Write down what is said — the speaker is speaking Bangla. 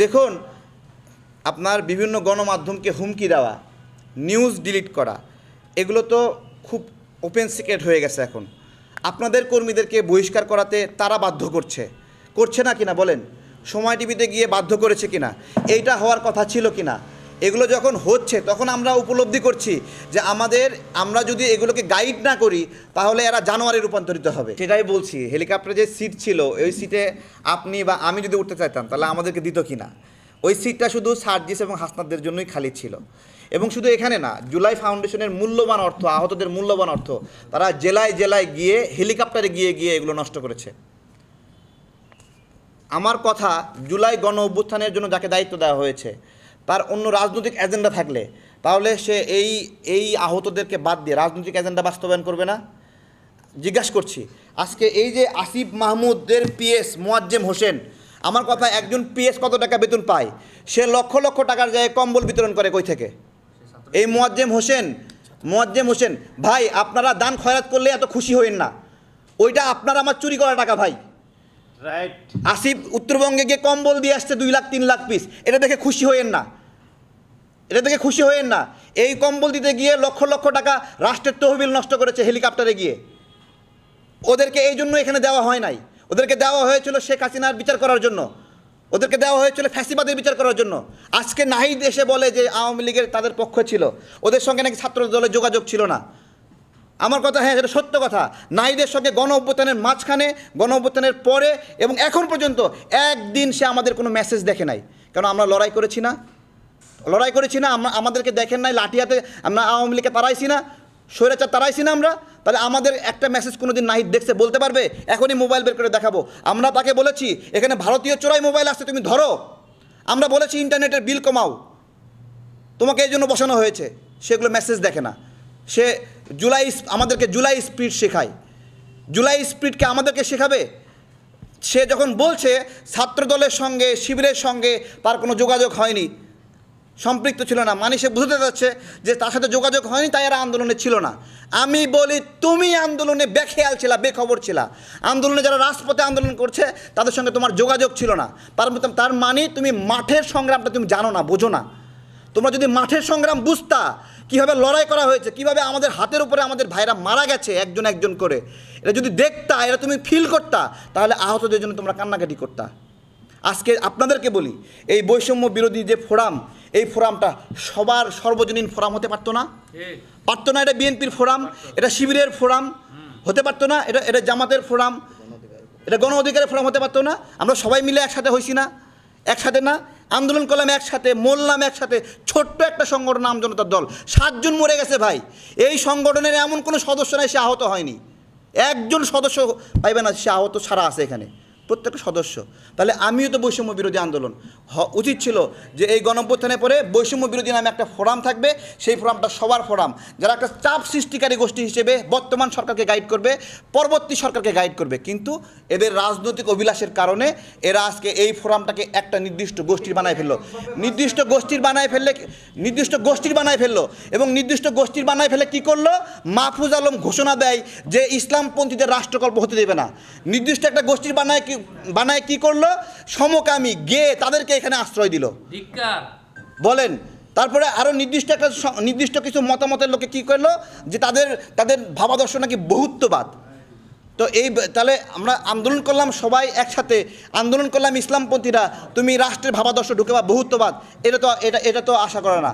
দেখুন, আপনার বিভিন্ন গণমাধ্যমকে হুমকি দেওয়া নিউজ ডিলিট করা, এগুলো তো খুব ওপেন সিক্রেট হয়ে গেছে এখন। আপনাদের কর্মীদেরকে বহিষ্কার করাতে তারা বাধ্য করছে। করছে না কিনা বলেন? সময় টিভিতে গিয়ে বাধ্য করেছে কিনা? এইটা হওয়ার কথা ছিল কিনা? এগুলো যখন হচ্ছে, তখন আমরা উপলব্ধি করছি যে আমাদের, আমরা যদি এগুলোকে গাইড না করি, তাহলে এরা জানোয়ারে রূপান্তরিত হবে। সেটাই বলছি হেলিকপ্টারে যে সিট ছিল, ওই সিটে আপনি বা আমি যদি উঠতে চাইতাম, তাহলে আমাদেরকে দিত কি না? ওই সিটটা শুধু সার্জিস এবং হাসনাদের জন্যই খালি ছিল। এবং শুধু এখানে না, জুলাই ফাউন্ডেশনের মূল্যবান অর্থ, আহতদের মূল্যবান অর্থ, তারা জেলায় জেলায় গিয়ে হেলিকপ্টারে গিয়ে গিয়ে এগুলো নষ্ট করেছে। আমার কথা জুলাই গণ অভ্যুত্থানের জন্য যাকে দায়িত্ব দেওয়া হয়েছে তার অন্য রাজনৈতিক এজেন্ডা থাকলে তাহলে সে এই এই আহতদেরকে বাদ দিয়ে রাজনৈতিক এজেন্ডা বাস্তবায়ন করবে না? জিজ্ঞাসা করছি আজকে এই যে আসিফ মাহমুদের পিএস মোয়াজ্জেম হোসেন আমার কথা একজন পিএস কত টাকা বেতন পায়? সে লক্ষ লক্ষ টাকার জায়গায় কম্বল বিতরণ করে কই থেকে? এই মোয়াজ্জেম হোসেন মোয়াজ্জেম হোসেন ভাই আপনারা দান খয়রাত করলে এত খুশি হইন না। ওইটা আপনার আমার চুরি করা টাকা ভাই। রাইট। আসিফ উত্তরবঙ্গে গিয়ে কম্বল দিয়ে আসছে দুই লাখ তিন লাখ পিস এটা দেখে খুশি হইয়েন না। এটা দেখে খুশি হইয়েন না। এই কম্বল দিতে গিয়ে লক্ষ লক্ষ টাকা রাষ্ট্রের তহবিল নষ্ট করেছে হেলিকপ্টারে গিয়ে। ওদেরকে এই জন্য এখানে দেওয়া হয় নাই। ওদেরকে দেওয়া হয়েছিল শেখ হাসিনার বিচার করার জন্য। ওদেরকে দেওয়া হয়েছিল ফ্যাসিবাদের বিচার করার জন্য। আজকে নাহিদ এসে বলে যে আওয়ামী লীগের তাদের পক্ষ ছিল। ওদের সঙ্গে নাকি ছাত্র দলের যোগাযোগ ছিল না। আমার কথা হ্যাঁ সেটা সত্য কথা। নারীদের সঙ্গে গণ অভ্যুত্থানের মাঝখানে, গণ অভ্যুত্থানের পরে এবং এখন পর্যন্ত একদিন সে আমাদের কোনো মেসেজ দেখে নাই। কারণ আমরা লড়াই করেছি না? লড়াই করেছি না আমাদেরকে দেখেন নাই লাঠিয়াতে আমরা আওয়ামী লীগকে তাড়াইছি না, স্বৈরাচার তাড়াইছি না আমরা, তাহলে আমাদের একটা মেসেজ কোনো দিন নাহিদ দেখছে, বলতে পারবে? এখনই মোবাইল বের করে দেখাবো। আমরা তাকে বলেছি, এখানে ভারতীয় চোরাই মোবাইল আসছে, তুমি ধরো। আমরা বলেছি, ইন্টারনেটের বিল কমাও। তোমাকে এই জন্য বসানো হয়েছে। সেগুলো মেসেজ দেখে না। সে জুলাই আমাদেরকে জুলাই স্পিড শেখায়। জুলাই স্পিডকে আমাদেরকে শেখাবে। সে যখন বলছে ছাত্র দলের সঙ্গে, শিবিরের সঙ্গে তার কোনো যোগাযোগ হয়নি। সম্পৃক্ত ছিল না। মানে সে বুঝতে যাচ্ছে যে তার সাথে যোগাযোগ হয়নি, তাই এরা আন্দোলনে ছিল না। আমি বলি, তুমি আন্দোলনে বেখেয়াল ছিলা, বেখবর ছিলা। আন্দোলনে যারা রাজপথে আন্দোলন করছে, তাদের সঙ্গে তোমার যোগাযোগ ছিল না। তার মানে তুমি মাঠের সংগ্রামটা তুমি জানো না, বোঝো না। তোমরা যদি মাঠের সংগ্রাম বুঝতা, কীভাবে লড়াই করা হয়েছে, কীভাবে আমাদের হাতের উপরে আমাদের ভাইরা মারা গেছে একজন একজন করে এটা যদি দেখতা এটা তুমি ফিল করতা, তাহলে আহতদের জন্য তোমরা কান্নাকাটি করতা। আজকে আপনাদেরকে বলি, এই বৈষম্য বিরোধী যে ফোরাম এই ফোরামটা সবার সর্বজনীন ফোরাম হতে পারতো না। পারতো না এটা বিএনপির ফোরাম এটা শিবিরের ফোরাম হতে পারতো না এটা এটা জামাতের ফোরাম এটা গণ অধিকারের ফোরাম হতে পারতো না। আমরা সবাই মিলে একসাথে হয়েছি না একসাথে না। আন্দোলন করলাম একসাথে মরলাম একসাথে ছোট্ট একটা সংগঠন আমজনতার দল। সাতজন মরে গেছে ভাই। এই সংগঠনের এমন কোনো সদস্য নাই সে আহত হয়নি। একজন সদস্য পাইবে না সে আহত ছাড়া আছে এখানে। প্রত্যেকটা সদস্য। তাহলে আমিও তো বৈষম্য বিরোধী আন্দোলন। উচিত ছিল যে এই গণঅভ্যুত্থানের পরে বৈষম্য বিরোধী নামে একটা ফোরাম থাকবে, সেই ফোরামটা সবার ফোরাম। যারা একটা চাপ সৃষ্টিকারী গোষ্ঠী হিসেবে বর্তমান সরকারকে গাইড করবে, পরবর্তী সরকারকে গাইড করবে। কিন্তু এদের রাজনৈতিক অভিলাষের কারণে এরা আজকে এই ফোরামটাকে একটা নির্দিষ্ট গোষ্ঠীর বানায় ফেলল। নির্দিষ্ট গোষ্ঠীর বানায় ফেললে নির্দিষ্ট গোষ্ঠীর বানায় ফেলল এবং নির্দিষ্ট গোষ্ঠীর বানায় ফেলে কি করল? মাহফুজ আলম ঘোষণা দেয় যে ইসলামপন্থীদের রাষ্ট্রকল্প হতে দেবে না। নির্দিষ্ট একটা গোষ্ঠীর বানায় কি বানায় কি করল? সমকামী গে তাদেরকে এখানে আশ্রয় দিল। বলেন তারপরে আরও নির্দিষ্ট একটা নির্দিষ্ট কিছু মতামতের লোকে কী করল? যে তাদের তাদের ভাবাদর্শ নাকি বহুত্ববাদ। তো এই তাহলে আমরা আন্দোলন করলাম সবাই একসাথে। আন্দোলন করলাম ইসলামপন্থীরা। তুমি রাষ্ট্রের ভাবাদর্শ ঢুকে বা বহুত্ববাদ এটা তো এটা এটা তো আশা করে না।